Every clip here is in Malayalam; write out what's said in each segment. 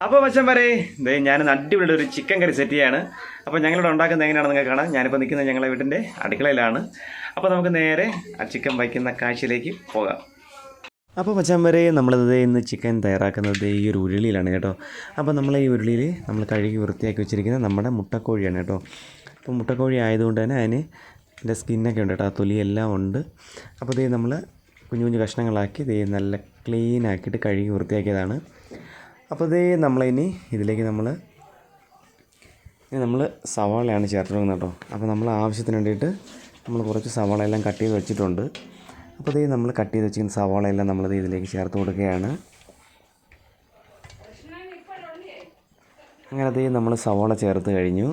അപ്പോൾ മച്ചം വരെ ദേ ഞാൻ അടിപൊളി ഒരു ചിക്കൻ കറി സെറ്റ് ചെയ്യാണ്. അപ്പോൾ ഞങ്ങളിവിടെ ഉണ്ടാക്കുന്നത് എങ്ങനെയാണെന്ന് നിങ്ങൾക്ക് കാണാം. ഞാനിപ്പോൾ നിൽക്കുന്നത് ഞങ്ങളെ വീട്ടിന്റെ അടുക്കളയിലാണ്. അപ്പോൾ നമുക്ക് നേരെ ആ ചിക്കൻ വയ്ക്കുന്ന കാഴ്ചയിലേക്ക് പോകാം. അപ്പോൾ മച്ചാൻ വരെ നമ്മളിത് ഇന്ന് ചിക്കൻ തയ്യാറാക്കുന്നത് ഈ ഒരു ഉരുളിയിലാണ് കേട്ടോ. അപ്പോൾ നമ്മൾ ഈ ഉരുളിയിൽ നമ്മൾ കഴുകി വൃത്തിയാക്കി വെച്ചിരിക്കുന്നത് നമ്മുടെ മുട്ടക്കോഴിയാണ് കേട്ടോ. അപ്പോൾ മുട്ടക്കോഴി ആയതുകൊണ്ട് തന്നെ അതിന് എന്റെ സ്കിന്നൊക്കെ ഉണ്ട് കേട്ടോ. ആ തൊലിയെല്ലാം ഉണ്ട്. അപ്പോൾ ഇത് നമ്മൾ കുഞ്ഞു കുഞ്ഞു കഷ്ണങ്ങളാക്കി ഇത് നല്ല ക്ലീൻ ആക്കിയിട്ട് കഴുകി വൃത്തിയാക്കിയതാണ്. അപ്പോൾ ഇതേ നമ്മളിനി ഇതിലേക്ക് നമ്മൾ നമ്മൾ സവാളയാണ് ചേർത്ത് കൊടുക്കുന്നത് കേട്ടോ. അപ്പോൾ നമ്മൾ ആവശ്യത്തിന് വേണ്ടിയിട്ട് നമ്മൾ കുറച്ച് സവാള എല്ലാം കട്ട് ചെയ്ത് വെച്ചിട്ടുണ്ട്. അപ്പോൾ ഇതേ നമ്മൾ കട്ട് ചെയ്ത് വെച്ചിരിക്കുന്ന സവാള എല്ലാം നമ്മളിത് ഇതിലേക്ക് ചേർത്ത് കൊടുക്കുകയാണ്. അങ്ങനെ അതേ നമ്മൾ സവാള ചേർത്ത് കഴിഞ്ഞു.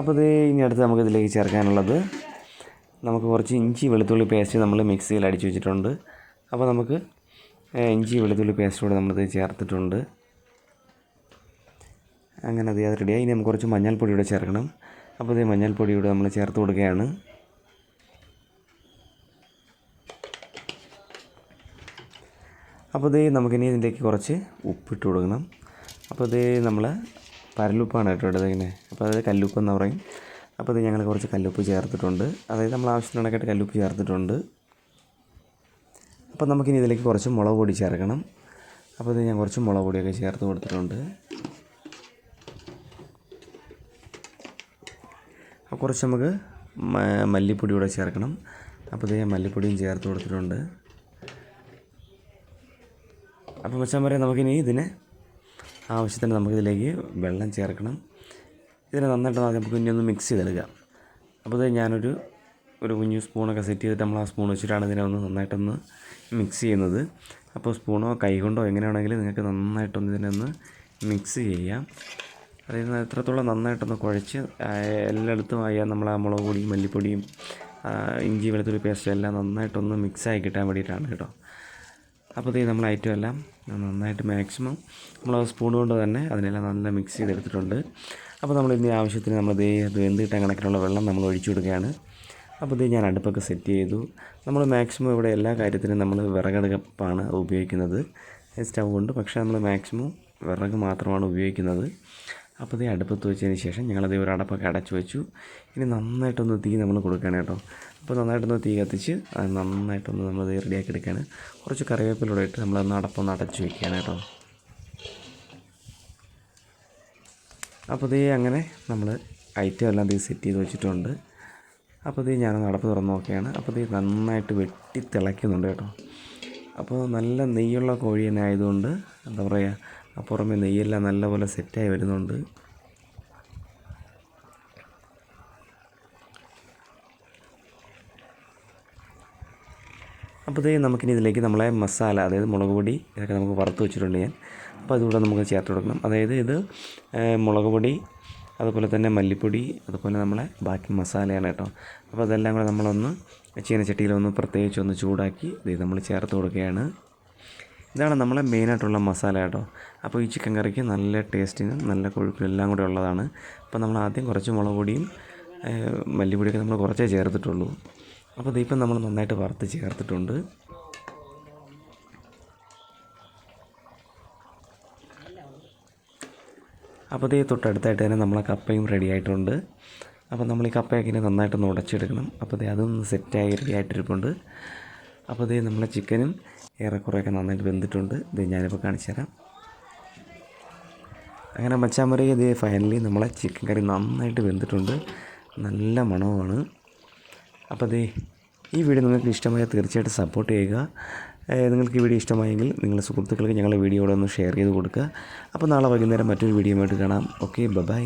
അപ്പോൾ ഇത് ഇനി അടുത്ത് നമുക്ക് ഇതിലേക്ക് ചേർക്കാനുള്ളത് നമുക്ക് കുറച്ച് ഇഞ്ചി വെളുത്തുള്ളി പേസ്റ്റ് നമ്മൾ മിക്സിയിൽ അടിച്ച് വെച്ചിട്ടുണ്ട്. അപ്പോൾ നമുക്ക് ഇഞ്ചി വെളുത്തുള്ളി പേസ്റ്റ് കൂടെ നമ്മളിത് ചേർത്തിട്ടുണ്ട്. അങ്ങനെ അത് അത് റെഡിയായി ഇനി നമുക്ക് കുറച്ച് മഞ്ഞൾപ്പൊടി കൂടെ ചേർക്കണം. അപ്പോൾ ഇത് മഞ്ഞൾപ്പൊടി കൂടെ നമ്മൾ ചേർത്ത് കൊടുക്കുകയാണ്. അപ്പോൾ ഇത് നമുക്കിനി ഇതിന്റെക്ക് കുറച്ച് ഉപ്പിട്ട് കൊടുക്കണം. അപ്പോൾ ഇത് നമ്മൾ പരലുപ്പാണ് കേട്ടോ ഇട്ടത് ഇങ്ങനെ. അപ്പോൾ അത് കല്ലുപ്പ് എന്ന് പറയും. അപ്പോൾ ഇത് ഞങ്ങൾ കുറച്ച് കല്ലുപ്പ് ചേർത്തിട്ടുണ്ട്. അതായത് നമ്മൾ ആവശ്യത്തിന് കണക്കായിട്ട് കല്ലുപ്പ് ചേർത്തിട്ടുണ്ട്. അപ്പോൾ നമുക്കിനി ഇതിലേക്ക് കുറച്ച് മുളക് പൊടി ചേർക്കണം. അപ്പോൾ ഇത് ഞാൻ കുറച്ച് മുളക് പൊടിയൊക്കെ ചേർത്ത് കൊടുത്തിട്ടുണ്ട്. കുറച്ച് നമുക്ക് മല്ലിപ്പൊടി കൂടെ ചേർക്കണം. അപ്പോൾ ഇത് ഞാൻ മല്ലിപ്പൊടിയും ചേർത്ത് കൊടുത്തിട്ടുണ്ട്. അപ്പോൾ വെച്ചാൽ പറയാം നമുക്കിനി ഇതിന് ആവശ്യത്തിന് നമുക്കിതിലേക്ക് വെള്ളം ചേർക്കണം. ഇതിനെ നന്നായിട്ട് നമുക്ക് ഇനി ഒന്ന് മിക്സ് ചെയ്തെടുക്കാം. അപ്പോൾ ഇത് ഞാനൊരു ഒരു കുഞ്ഞു സ്പൂണൊക്കെ സെറ്റ് ചെയ്തിട്ട് നമ്മൾ ആ സ്പൂൺ വെച്ചിട്ടാണ് ഇതിനെ ഒന്ന് നന്നായിട്ടൊന്ന് മിക്സ് ചെയ്യുന്നത്. അപ്പോൾ സ്പൂണോ കൈകൊണ്ടോ എങ്ങനെയാണെങ്കിലും നിങ്ങൾക്ക് നന്നായിട്ടൊന്ന് ഇതിനെ ഒന്ന് മിക്സ് ചെയ്യാം. അതായത് എത്രത്തോളം നന്നായിട്ടൊന്ന് കുഴച്ച് എല്ലായിടത്തും ആയാൽ നമ്മൾ ആ മുളക് പൊടിയും മല്ലിപ്പൊടിയും ഇഞ്ചി വെളുത്തുള്ളി പേസ്റ്റും എല്ലാം നന്നായിട്ടൊന്ന് മിക്സായി കിട്ടാൻ വേണ്ടിയിട്ടാണ് കേട്ടോ. അപ്പോൾ ഇത് നമ്മൾ ഐറ്റം എല്ലാം നന്നായിട്ട് മാക്സിമം നമ്മൾ ആ സ്പൂൺ കൊണ്ട് തന്നെ അതിനെല്ലാം നല്ല മിക്സ് ചെയ്തെടുത്തിട്ടുണ്ട്. അപ്പോൾ നമ്മൾ ഇനി ആവശ്യത്തിന് നമ്മൾ ഇത് വെന്ത് കിട്ടാൻ കണക്കിനുള്ള വെള്ളം നമ്മൾ ഒഴിച്ചു കൊടുക്കുകയാണ്. അപ്പോൾ ഇത് ഞാൻ അടുപ്പൊക്കെ സെറ്റ് ചെയ്തു. നമ്മൾ മാക്സിമം ഇവിടെ എല്ലാ കാര്യത്തിനും നമ്മൾ വിറകടുപ്പാണ് ഉപയോഗിക്കുന്നത്. സ്റ്റൗ കൊണ്ട് പക്ഷേ നമ്മൾ മാക്സിമം വിറക് മാത്രമാണ് ഉപയോഗിക്കുന്നത്. അപ്പോൾ ഇത് അടുപ്പത്ത് വെച്ചതിന് ശേഷം ഞങ്ങളത് ഒരു അടപ്പൊക്കെ അടച്ചു വെച്ചു. ഇനി നന്നായിട്ടൊന്ന് തീ നമ്മൾ കൊടുക്കുകയാണ് കേട്ടോ. അപ്പോൾ നന്നായിട്ടൊന്ന് തീ കത്തിച്ച് നന്നായിട്ടൊന്ന് നമ്മൾ റെഡിയാക്കി എടുക്കുകയാണ്. കുറച്ച് കറിവേപ്പിലൂടെ ഇട്ട് നമ്മളൊന്ന് അടപ്പൊന്ന് അടച്ചു വെക്കുകയാണ് കേട്ടോ. അപ്പോൾ ഇതേ അങ്ങനെ നമ്മൾ ഐറ്റം എല്ലാം ഇത് സെറ്റ് ചെയ്ത് വെച്ചിട്ടുണ്ട്. അപ്പോൾ ഇത് ഞാനൊന്ന് അടപ്പ് തുറന്ന് നോക്കുകയാണ് അപ്പോൾ ഇത് നന്നായിട്ട് വെട്ടി തിളയ്ക്കുന്നുണ്ട് കേട്ടോ. അപ്പോൾ നല്ല നെയ്യുള്ള കോഴി തന്നെ ആയതുകൊണ്ട് എന്താ പറയുക അപ്പുറമേ പുറമെ നെയ്യെല്ലാം നല്ലപോലെ സെറ്റായി വരുന്നുണ്ട്. അപ്പോൾ ഇത് നമുക്കിനി ഇതിലേക്ക് നമ്മളെ മസാല അതായത് മുളക് പൊടി ഇതൊക്കെ നമുക്ക് വറുത്ത് വെച്ചിട്ടുണ്ട് ഞാൻ. അപ്പോൾ അതുകൂടെ നമുക്ക് ചേർത്ത് കൊടുക്കണം. അതായത് ഇത് മുളക് പൊടി അതുപോലെ തന്നെ മല്ലിപ്പൊടി അതുപോലെ നമ്മളെ ബാക്കി മസാലയാണ് കേട്ടോ. അപ്പോൾ അതെല്ലാം കൂടെ നമ്മളൊന്ന് ചീനച്ചട്ടിയിലൊന്ന് പ്രത്യേകിച്ച് ഒന്ന് ചൂടാക്കി ഇത് നമ്മൾ ചേർത്ത് കൊടുക്കുകയാണ്. ഇതാണ് നമ്മളെ മെയിനായിട്ടുള്ള മസാല കേട്ടോ. അപ്പോൾ ഈ ചിക്കൻ കറിക്ക് നല്ല ടേസ്റ്റിനും നല്ല കൊഴുപ്പിനും എല്ലാം കൂടെ ഉള്ളതാണ്. അപ്പോൾ നമ്മൾ ആദ്യം കുറച്ച് മുളക് പൊടിയും മല്ലിപ്പൊടിയൊക്കെ നമ്മൾ കുറച്ചേ ചേർത്തിട്ടുള്ളൂ. അപ്പോൾ ഇതിപ്പം നമ്മൾ നന്നായിട്ട് വറുത്ത് ചേർത്തിട്ടുണ്ട്. അപ്പോൾ ഇതേ തൊട്ടടുത്തായിട്ട് തന്നെ നമ്മളെ കപ്പയും റെഡി ആയിട്ടുണ്ട്. അപ്പോൾ നമ്മൾ ഈ കപ്പയൊക്കെ ഇനി നന്നായിട്ടൊന്ന് ഉടച്ചെടുക്കണം. അപ്പോൾ ഇതേ അതൊന്ന് സെറ്റായി റെഡി ആയിട്ടിരിപ്പുണ്ട്. അപ്പോൾ ഇതേ നമ്മളെ ചിക്കനും ഏറെക്കുറെയൊക്കെ നന്നായിട്ട് വെന്തിട്ടുണ്ട്. ഇത് ഞാനിപ്പോൾ കാണിച്ചു തരാം. അങ്ങനെ മച്ചാമറി ഇത് ഫൈനലി നമ്മളെ ചിക്കൻ കറി നന്നായിട്ട് വെന്തിട്ടുണ്ട്. നല്ല മണവുമാണ് അപ്പോൾ ദേ ഈ വീഡിയോ നിങ്ങൾക്ക് ഇഷ്ടമായ തീർച്ചയായിട്ടും സപ്പോർട്ട് ചെയ്യുക. നിങ്ങൾക്ക് ഈ വീഡിയോ ഇഷ്ടമായെങ്കിൽ നിങ്ങളുടെ സുഹൃത്തുക്കൾക്ക് ഞങ്ങളുടെ വീഡിയോ ഒന്ന് ഷെയർ ചെയ്ത് കൊടുക്കുക. അപ്പോൾ നാളെ വൈകുന്നേരം മറ്റൊരു വീഡിയോ ആയിട്ട് കാണാം. Okay bye